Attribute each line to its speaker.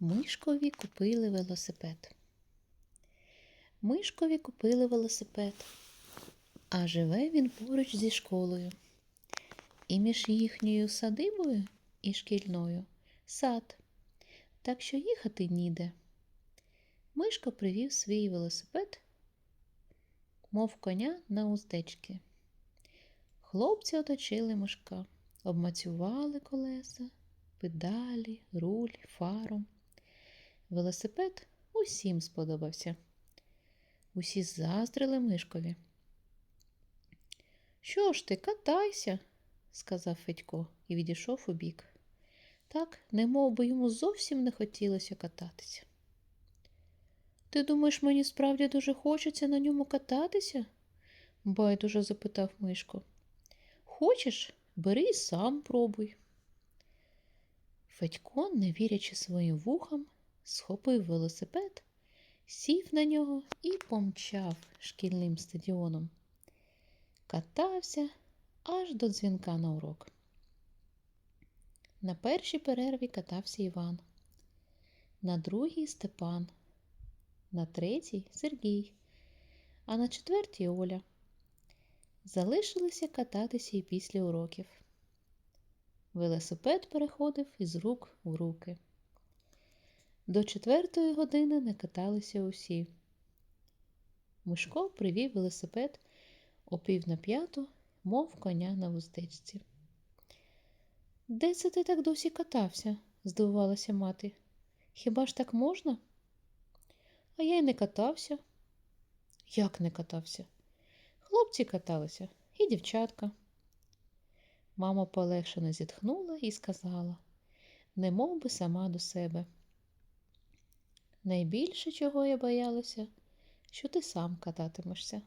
Speaker 1: Мишкові купили велосипед. Мишкові купили велосипед, а живе він поруч зі школою. І між їхньою садибою і шкільною сад, так що їхати ніде. Мишко привів свій велосипед, мов коня на уздечки. Хлопці оточили мишка, обмацювали колеса, педалі, руль, фару. Велосипед усім сподобався. Усі заздрили мишкові. Що ж ти, катайся, сказав Федько і відійшов у бік. Так, немов би йому зовсім не хотілося кататися. Ти думаєш, мені справді дуже хочеться на ньому кататися? байдуже запитав Мишко. Хочеш, бери і сам пробуй. Федько, не вірячи своїм вухам, схопив велосипед, сів на нього і помчав шкільним стадіоном. Катався аж до дзвінка на урок. На першій перерві катався Іван, на другій Степан, на третій Сергій, а на четвертій Оля. Залишилися кататися і після уроків. Велосипед переходив із рук в руки. До четвертої години не каталися усі. Мишко привів велосипед о пів на п'яту, мов коня на вуздечці. Де це ти так досі катався? здивувалася мати. Хіба ж так можна? А я й не катався. Як не катався? Хлопці каталися і дівчатка. Мама полегшено зітхнула і сказала, не мов би сама до себе. Найбільше, чого я боялася, що ти сам кататимешся.